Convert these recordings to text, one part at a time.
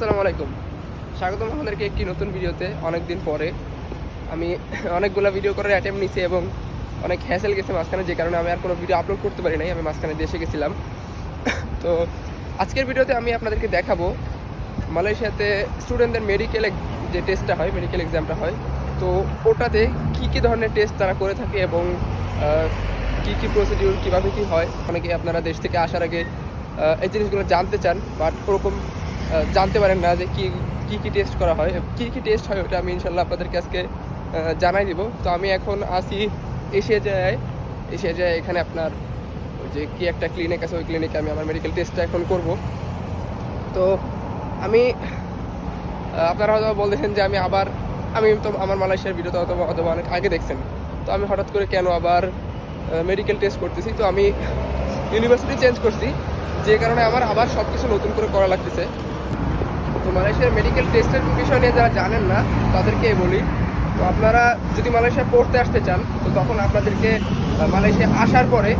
আসসালামু আলাইকুম। স্বাগতম আপনাদেরকে একটি নতুন ভিডিওতে অনেক দিন পরে। আমি অনেকগুলো ভিডিও করার অ্যাটেম্প নিছি এবং অনেক হ্যাসেল গেছে মাঝখানে, যে কারণে আমি আর কোনো ভিডিও আপলোড করতে পারি নাই, আমি মাঝখানে দেশে গেছিলাম। তো আজকের ভিডিওতে আমি আপনাদেরকে দেখাবো মালয়েশিয়াতে স্টুডেন্টদের মেডিকেল যে টেস্টটা হয় মেডিকেল এক্সামটা হয়, তো ওটাতে কী কী ধরনের টেস্ট তারা করে থাকে এবং কী কী প্রসিডিউর কীভাবে কী হয়, অনেকে আপনারা দেশ থেকে আসার আগে এই জিনিসগুলো জানতে চান বাট ওরকম জানতে পারেন না যে কী কী কী টেস্ট করা হয়। কী কী টেস্ট হয় ওটা আমি ইনশাল্লাহ আপনাদেরকে আজকে জানাই দিব। তো আমি এখন আসি এশিয়া যায় এশিয়া যায় এখানে আপনার ওই যে কি একটা ক্লিনিক আছে, ওই ক্লিনিকে আমি আমার মেডিকেল টেস্টটা এখন করব। তো আমি আপনারা হয়তো বলতেছেন যে আমি আবার, আমি তো আমার মালয়েশিয়ার ভিডিওতে অথবা অথবা অনেক আগে দেখছেন। তো আমি হঠাৎ করে কেন আবার মেডিকেল টেস্ট করতেছি? তো আমি ইউনিভার্সিটি চেঞ্জ করছি। যে কারণে আমার আবার সব কিছু নতুন করে করা লাগতেছে। মালয়েশিয়ার মেডিকেল টেস্টের বিষয় নিয়ে যারা জানেন না, তাদেরকে বলি, তো আপনারা যদি মালয়েশিয়া পড়তে আসতে চান, তো তখন আপনাদেরকে মালয়েশিয়া আসার পরে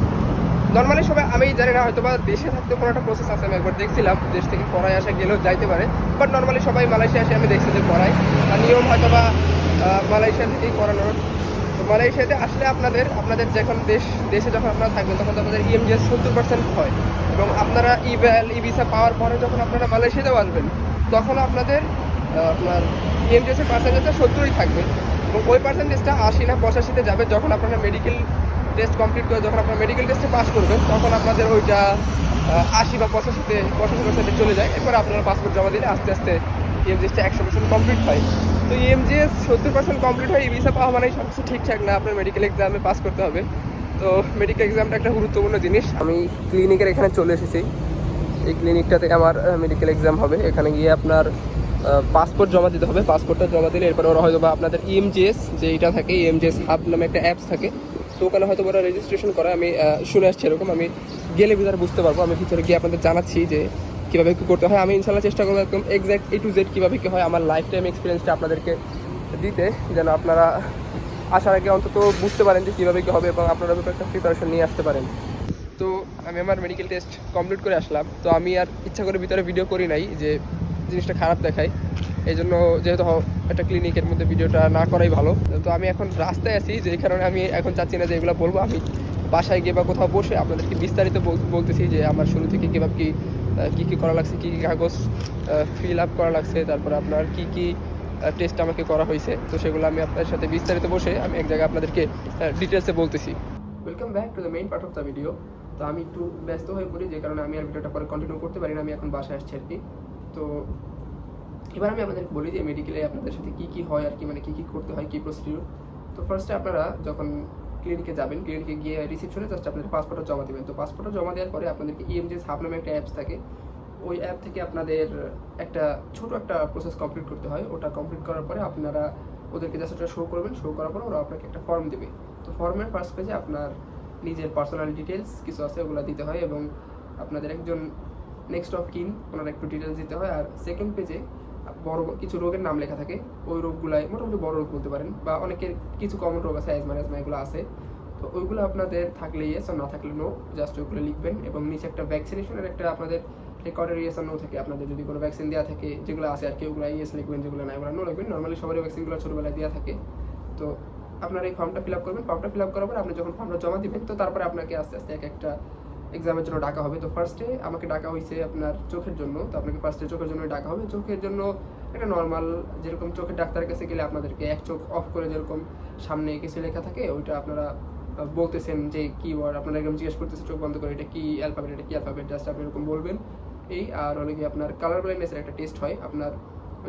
নর্মালি সবাই আমি জানি না হয়তো বা দেশে থাকতে কোনো একটা প্রসেস আছে, আমি একবার দেখছিলাম, দেশ থেকে পড়ায় আসা গেলেও যাইতে পারে বাট নর্মালি সবাই মালয়েশিয়া আসে আমি দেখছি যে পড়ায়, আর নিয়ম হয়তো বা মালয়েশিয়া থেকেই করানোর তো মালয়েশিয়াতে আসলে আপনাদের আপনাদের যখন দেশ, দেশে যখন আপনারা থাকবেন, তখন আপনাদের ইএমজিএস সত্তর পার্সেন্ট হয়, এবং আপনারা ইভ্যাল ই ভিসা পাওয়ার পরে যখন আপনারা মালয়েশিয়াতেও আসবেন তখন আপনাদের আপনার ইএমজিএসের পার্সেন্টেজটা সত্তরই থাকবে এবং ওই পার্সেন্টেজটা আশি না পঁচাশিতে যাবে যখন আপনারা মেডিকেল টেস্ট কমপ্লিট করে, যখন আপনারা মেডিকেল টেস্টে পাস করবেন, তখন আপনাদের ওইটা আশি বা পঁচাশিতে, পঁচাশি পার্সেন্টে চলে যায়। এরপর আপনারা পাসপোর্ট জমা দিলে আস্তে আস্তে ইএমজিএসটা একশো পার্সেন্ট কমপ্লিট হয়। তো ইএমজিএস সত্তর পার্সেন্ট কমপ্লিট হয় ই ভিসা পাওয়া মানে সব কিছু ঠিকঠাক না, আপনার মেডিকেল এক্সামে পাস করতে হবে। তো মেডিকেল এক্সামটা একটা গুরুত্বপূর্ণ জিনিস। আমি ক্লিনিকের এখানে চলে এসেছি। এই ক্লিনিকটাতে আমার মেডিকেল এক্সাম হবে। এখানে গিয়ে আপনার পাসপোর্ট জমা দিতে হবে। পাসপোর্টটা জমা দিলে এরপর ওরা হয়তো বা আপনাদের ইএমজিএস যে এটা থাকে ইএমজিএস হাব নামে একটা অ্যাপস থাকে, তো ওখানে হয়তো ওরা রেজিস্ট্রেশন করে। আমি শুনে আসছি এরকম। আমি গেলে ভিতরে বুঝতে পারব। আমি ভিতরে গিয়ে আপনাদের জানাচ্ছি যে কীভাবে কী করতে হয়। আমি ইনশাল্লাহ চেষ্টা করব একদম এক্স্যাক্ট এ টু জেড কীভাবে কী হয় আমার লাইফ টাইম এক্সপিরিয়েন্সটা আপনাদেরকে দিতে, যেন আপনারা আসার আগে অন্তত বুঝতে পারেন যে কীভাবে কী হবে এবং আপনারা একটা প্রিপারেশন নিয়ে আসতে পারেন। তো আমি আমার মেডিকেল টেস্ট কমপ্লিট করে আসলাম। তো আমি আর ইচ্ছা করে ভিতরে ভিডিও করি নাই যে জিনিসটা খারাপ দেখায়। এই জন্য যেহেতু একটা ক্লিনিকের মধ্যে ভিডিওটা না করাই ভালো। তো আমি এখন রাস্তায় আছি যেই কারণে আমি এখন চাচ্ছি না যে এগুলো বলব। আমি বাসায় গিয়ে বা কোথাও বসে আপনাদেরকে বিস্তারিত বলতেছি যে আমার শুরু থেকে কীভাবে কী কী কী করা লাগছে, কী কী কাগজ ফিল আপ করা লাগছে, তারপরে আপনার কী কী টেস্ট আমাকে করা হয়েছে। তো সেগুলো আমি আপনার সাথে বিস্তারিত বসে আমি এক জায়গায় আপনাদেরকে ডিটেলসে বলতেছি। Welcome back to the main part of the video তো আমি একটু ব্যস্ত হয়ে পড়ি, যে কারণে আমি আর ভিডিওটা পরে কন্টিনিউ করতে পারি না, আমি এখন বাসায় আসছি আর কি। তো এবার আমি আপনাদেরকে বলি যে মেডিকেলে আপনাদের সাথে কী কী হয় আর কি মানে কী কী করতে হয়, কী প্রসিডিউর তো ফার্স্টে আপনারা যখন ক্লিনিকে যাবেন ক্লিনিকে গিয়ে রিসিপশনে জাস্ট আপনাদের পাসপোর্টটা জমা দেবেন। তো পাসপোর্টটা জমা দেওয়ার পরে আপনাদেরকে ইএমজিএস হাব নামে একটা অ্যাপস থাকে। ওই অ্যাপ থেকে আপনাদের একটা ছোট একটা প্রসেস কমপ্লিট করতে হয়। ওটা কমপ্লিট করার পরে আপনারা ওদেরকে জাস্ট ওটা শো করবেন। শো করার পরে ওরা আপনাকে একটা ফর্ম দেবে। তো ফর্মের ফার্স্ট পেজে আপনার নিজের পার্সোনাল ডিটেলস কিছু আছে, ওগুলো দিতে হয় এবং আপনাদের একজন নেক্সট অফ কিন ওনার একটু ডিটেলস দিতে হয়। আর সেকেন্ড পেজে বড় কিছু রোগের নাম লেখা থাকে। ওই রোগগুলাই মোটামুটি বড় রোগ বলতে পারেন বা অনেকের কিছু কমন রোগ আছে অ্যাজমা অ্যাজমা এগুলো আছে। তো ওইগুলো আপনাদের থাকলে ইয়েস আর না থাকলে নো জাস্ট ওইগুলো লিখবেন এবং নিচে একটা ভ্যাকসিনেশনের একটা আপনাদের রেকর্ডের ইয়েস আর নো থাকে। আপনাদের যদি কোনো ভ্যাকসিন দেওয়া থাকে, যেগুলো আছে আর কি, ওগুলো ইয়েস লিখবেন, যেগুলো নাই, ওগুলো নো লিখবেন। নর্মালি সবারই ভ্যাকসিনগুলো ছোটোবেলায় দেওয়া থাকে। তো আপনার এই ফর্মটা ফিল আপ করবেন। ফর্মটা ফিল আপ করার পর আপনি যখন ফর্মটা জমা দিবেন, তো তারপরে আপনাকে আস্তে আস্তে এক একটা এক্সামের জন্য ডাকা হবে। তো ফার্স্টে আমাকে ডাকা হয়েছে আপনার চোখের জন্য। তো আপনাকে ফার্স্টে চোখের জন্য ডাকা হবে। চোখের জন্য একটা নর্মাল যেরকম চোখের ডাক্তারের কাছে গেলে আপনাদেরকে এক চোখ অফ করে যেরকম সামনে কিছু লেখা থাকে, ওইটা আপনারা বলতেছেন যে কি ওয়ার্ড আপনারা এরকম জিজ্ঞেস করতেছে, চোখ বন্ধ করে এটা কি অ্যালফাবেট এটা কি অ্যালফাবেট জাস্ট আপনি এরকম বলবেন। এই আর হলো কি আপনার কালার ব্লাইন্ডনেসের একটা টেস্ট হয়। আপনার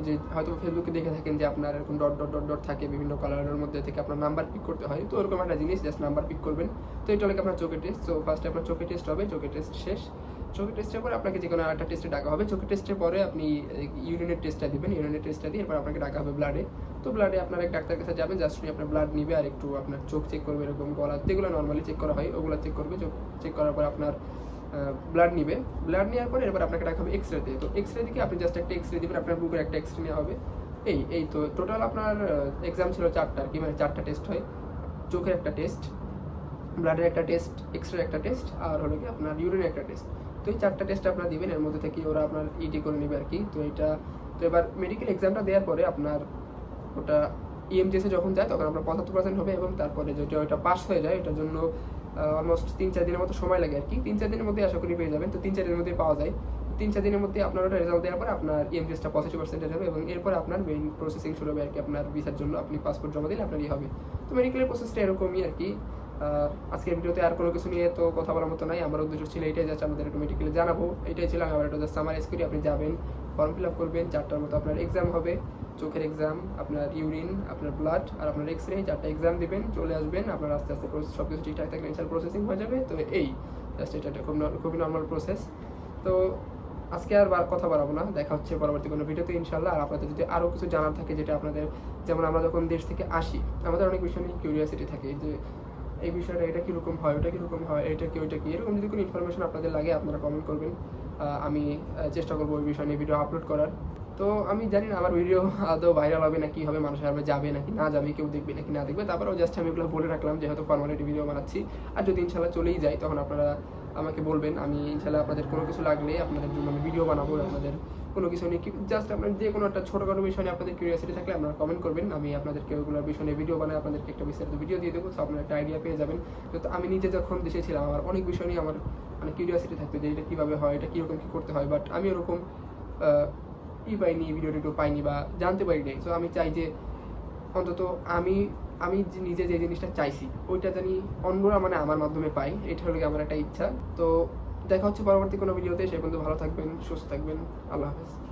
যে হয়তো ফেসবুকে দেখে থাকেন যে আপনার এরকম ডট ডট ডট ডট থাকে বিভিন্ন কালারের মধ্যে থেকে আপনার নাম্বার পিক করতে হয়। তো ওরকম একটা জিনিস জাস্ট নাম্বার পিক করবেন। তো এটা হলো কি আপনার চোখের টেস্ট তো ফার্স্টে আপনার চোখের টেস্ট হবে, চোখের টেস্ট শেষ। চোখের টেস্টের পরে আপনাকে যে কোনো একটা টেস্টে ডাকা হবে। চোখের টেস্টের পরে আপনি ইউরিনের টেস্টটা দিবেন ইউরিনের টেস্টটা দিয়ে এরপর আপনাকে ডাকা হবে ব্লাডে তো ব্লাডে আপনার এক ডাক্তার কাছে যাবেন জাস্ট উনি আপনার ব্লাড নিবে আর একটু আপনার চোখ চেক করবে এরকম গলা। যেগুলো নর্মালি চেক করা হয়, ওগুলো চেক করবে। চোখ চেক করার পর আপনার ব্লাড নিবে। ব্লাড নেওয়ার পরে এরপর আপনাকে ডাকা হবে এক্স রেতে তো এক্স রে দিকে আপনি জাস্ট একটা এক্স রে দিবেন, আপনার বুকের একটা এক্স রে নেওয়া হবে। এই এই তো টোটাল আপনার এক্সাম ছিল চারটা আর কি মানে চারটা টেস্ট হয়। চোখের একটা টেস্ট ব্লাডের একটা টেস্ট এক্স রে একটা টেস্ট আর হলো কি আপনার ইউরিনের একটা টেস্ট তো এই চারটা টেস্ট আপনারা দিবেন, এর মধ্যে থেকে ওরা আপনার ইটি করে নেবে আর কি। তো এটা, তো এবার মেডিকেল এক্সামটা দেওয়ার পরে আপনার ওটা E ইএমটিএসে যখন যায়, তখন আপনার পঁচাত্তর পার্সেন্ট হবে এবং তারপরে যদি ওটা পাস হয়ে যায়, এটার জন্য অলমোস্ট তিন চার দিনের মতো সময় লাগে আর কি তিন চার দিনের মধ্যে আশা করি পেয়ে যাবেন। তো তিন চার দিনের মধ্যে পাওয়া যায়। তিন চার দিনের মধ্যে আপনার ওটা রেজাল্ট দেওয়ার পর আপনার E ইএমটিএসটা পঁচাশি পার্সেন্টেজ হবে এবং এরপরে আপনার মেইন প্রসেসিং শুরু হবে আর কি আপনার ভিসার জন্য। আপনি পাসপোর্ট জমা দিলে আপনার ইয়ে হবে। তো মেডিকেলের প্রসেসটা এরকমই আর কি আজকের ভিডিওতে আর কোনো কিছু নিয়ে তো কথা বলার মতো নাই। আমার উদ্দেশ্য ছিল এটাই যাচ্ছে আমাদের একটু মেডিকেলে জানাব। এটাই ছিল আমি আবার একটু সামারাইজ করি। আপনি যাবেন ফর্ম ফিল আপ করবেন, চারটার মতো আপনার এক্সাম হবে। চোখের এক্সাম আপনার ইউরিন আপনার ব্লাড আর আপনার এক্স রে চারটা এক্সাম দিবেন, চলে আসবেন, আপনার আস্তে আস্তে সব কিছু ঠিকঠাক থাকলে ইনশাল প্রসেসিং হয়ে যাবে। তো এই জাস্ট এটা খুব খুবই নর্মাল প্রসেস তো আজকে আর কথা বাড়াবো না, দেখা হচ্ছে পরবর্তী কোনো ভিডিওতে ইনশাল্লাহ আর আপনাদের যদি আরও কিছু জানার থাকে যেটা আপনাদের, যেমন আমরা যখন দেশ থেকে আসি, আমাদের অনেক বিষয় নিয়ে কিউরিয়াসিটি থাকে যে এই বিষয়টা এটা কীরকম হয়, ওটা কীরকম হয়, এটা কি, ওইটা কি? এরকম যদি কোনো ইনফরমেশন আপনাদের লাগে, আপনারা কমেন্ট করবেন। আমি চেষ্টা করব ওই বিষয় নিয়ে ভিডিও আপলোড করার। তো আমি জানি না আমার ভিডিও আদৌ ভাইরাল হবে না নাকি, হবে মানুষের আরবে যাবে নাকি, না যাবে, কেউ দেখবে নাকি, না দেখবে। তারপরেও জাস্ট আমি এগুলো বলে রাখলাম, যেহেতু ফর্মালিটি ভিডিও বানাচ্ছি। আর যদি ইনশাল্লাহ চলেই যাই তখন আপনারা আমাকে বলবেন। আমি ইনশাল্লাহ আপনাদের কোনো কিছু লাগলে আপনাদের জন্য আমি ভিডিও বানাবো, আপনাদের কোনো কিছু নিয়ে জাস্ট আপনার যে কোনো একটা ছোটোখাটো বিষয় নিয়ে আপনাদের কিউরিয়াসিটি থাকলে আপনারা কমেন্ট করবেন। আমি আপনাদেরকে ওগুলোর বিষয় নিয়ে ভিডিও বানাই, আপনাদেরকে একটা বিস্তারিত ভিডিও দিয়ে দেবো তো আপনারা একটা আইডিয়া পেয়ে যাবেন। তো আমি নিজে যখন দেশে ছিলাম, আমার অনেক বিষয় নিয়ে আমার মানে কিউরিয়াসিটি থাকতো যে এটা কীভাবে হয়, এটা কীরকম কী করতে হয় বাট আমি ওরকম ই পাইনি, ভিডিও টিডিও পাইনি বা জানতে পারি নাই। সো আমি চাই যে অন্তত আমি আমি নিজে যে জিনিসটা চাইছি, ওইটা জানি অন্যরা মানে আমার মাধ্যমে পাই এটা হলো আমার একটা ইচ্ছা। তো দেখা হচ্ছে পরবর্তী কোনো ভিডিওতে। সে পর্যন্ত ভালো থাকবেন, সুস্থ থাকবেন। আল্লাহ হাফেজ।